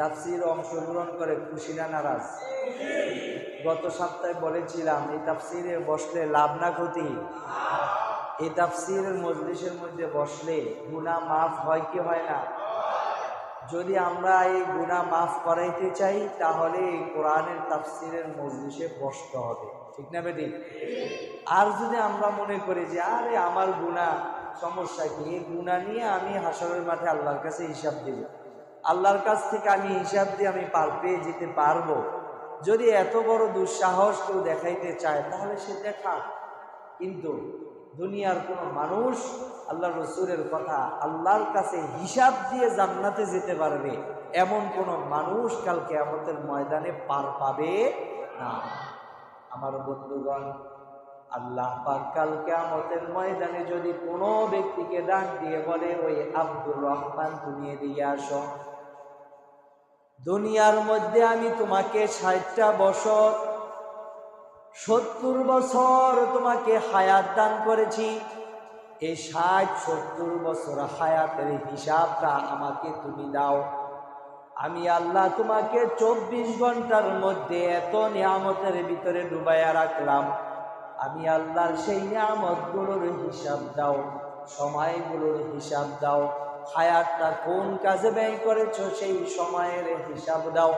তাফসির অংশগ্রহণ করে খুশি না নারাজ? গত সপ্তাহে বলেছিলাম, এই তাফসিরে বসলে লাভ না ক্ষতি? এই তাফসিরের মজলিসের মধ্যে বসলে গুণা মাফ হয় কি হয় না? যদি আমরা এই গুণা মাফ করাইতে চাই, তাহলে এই কোরআনের তাফসিরের মজলিসে বসতে হবে। ঠিক না বেটি? আর যদি আমরা মনে করি যে, আরে আমার গুণা সমস্যা কি? এই গুণা নিয়ে আমি হাসরের মাঠে আল্লাহর কাছে হিসাব দিব। আল্লাহর কাছ থেকে আমি হিসাব দিয়ে আমি পার পেয়ে যেতে পারব। যদি এত বড় দুঃসাহস কেউ দেখাইতে চায়, তাহলে সে দেখা কিন্তু দুনিয়ার কোনো মানুষ আল্লাহ রসুলের কথা আল্লাহর কাছে হিসাব দিয়ে জান্নাতে যেতে পারবে, এমন কোনো মানুষ কালকে আমাদের ময়দানে পার পাবে না। আমার বন্ধুগণ আল্লাহ পাক কালকে আমাদের ময়দানে যদি কোনো ব্যক্তিকে ডাক দিয়ে বলে, ওই আব্দুর রহমান, তুমি এদিকে আসো। দুনিয়ার মধ্যে আমি তোমাকে ষাটটা বছর, সত্তর বছর তোমাকে হায়াত দান করেছি। এই ষাট, সত্তর বছর হায়াতের হিসাবটা আমাকে তুমি দাও। আমি আল্লাহ তোমাকে চব্বিশ ঘণ্টার মধ্যে এত নিয়ামতের ভিতরে ডুবাইয়া রাখলাম। আমি আল্লাহর সেই নিয়ামতগুলোর হিসাব দাও সময়গুলোর হিসাব দাও। হায়াতটা কোন কাজে ব্যয় করেছ সেই সময়ের হিসাব দাও।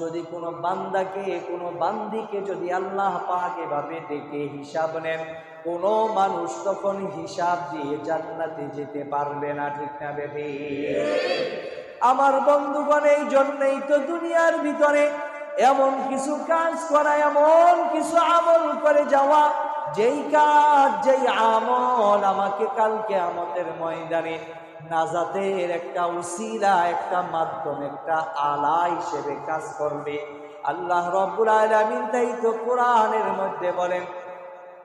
যদি কোনো বান্দাকে কোনো বান্দিকে যদি আল্লাহ পাক এভাবে ডেকে হিসাব নেন কোনো মানুষ তখন হিসাব দিয়ে জান্নাতে যেতে পারবে না ঠিক না বেবি আমার বন্ধুগণ এই জন্যই তো দুনিয়ার ভিতরে এমন কিছু কাজ করা, এমন কিছু আমল করে যাওয়া, যেই কাজ, যেই আমল আমাকে কালকে আমাদের ময়দানে নাজাতের একটা উসিলা, একটা মাধ্যম, একটা আলা হিসেবে কাজ করবে। আল্লাহ রব্বুল আলামিন তাই তো কোরআনের মধ্যে বলেন,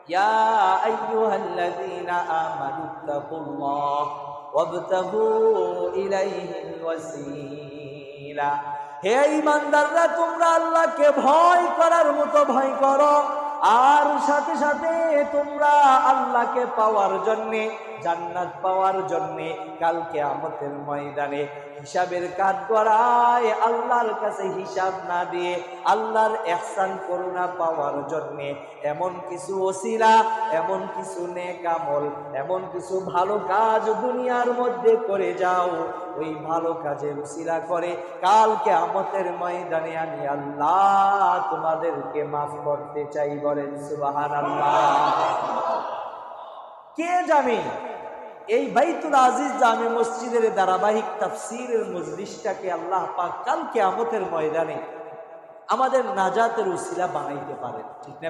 ইয়া হে ইমানদাররা, তোমরা আল্লাহকে ভয় করার মতো ভয় করো। আর সাথে সাথে তোমরা আল্লাহকে পাওয়ার জন্যে, জান্নাত পাওয়ার জন্যে কালকে আমাদের ময়দানে হিসাবের কাজ করায় আল্লাহর কাছে হিসাব না দিয়ে আল্লাহর এহসান করুণা পাওয়ার জন্যে এমন কিছু ওসিলা, এমন কিছু নেকামল এমন কিছু ভালো কাজ দুনিয়ার মধ্যে করে যাও। ওই ভালো কাজের উসিলা করে কালকে আমাদের ময়দানে আমি আল্লাহ তোমাদেরকে মাফ করতে চাই বলেন আল্লাহ কে জানে এই বাইতুল আজিজ জামে মসজিদের ধারাবাহিক তাফসিরের মজলিসটাকে আল্লাহ পাক কালকে আমতের ময়দানে আমাদের নাজাতের উসিলা বানাইতে পারেন। ঠিক না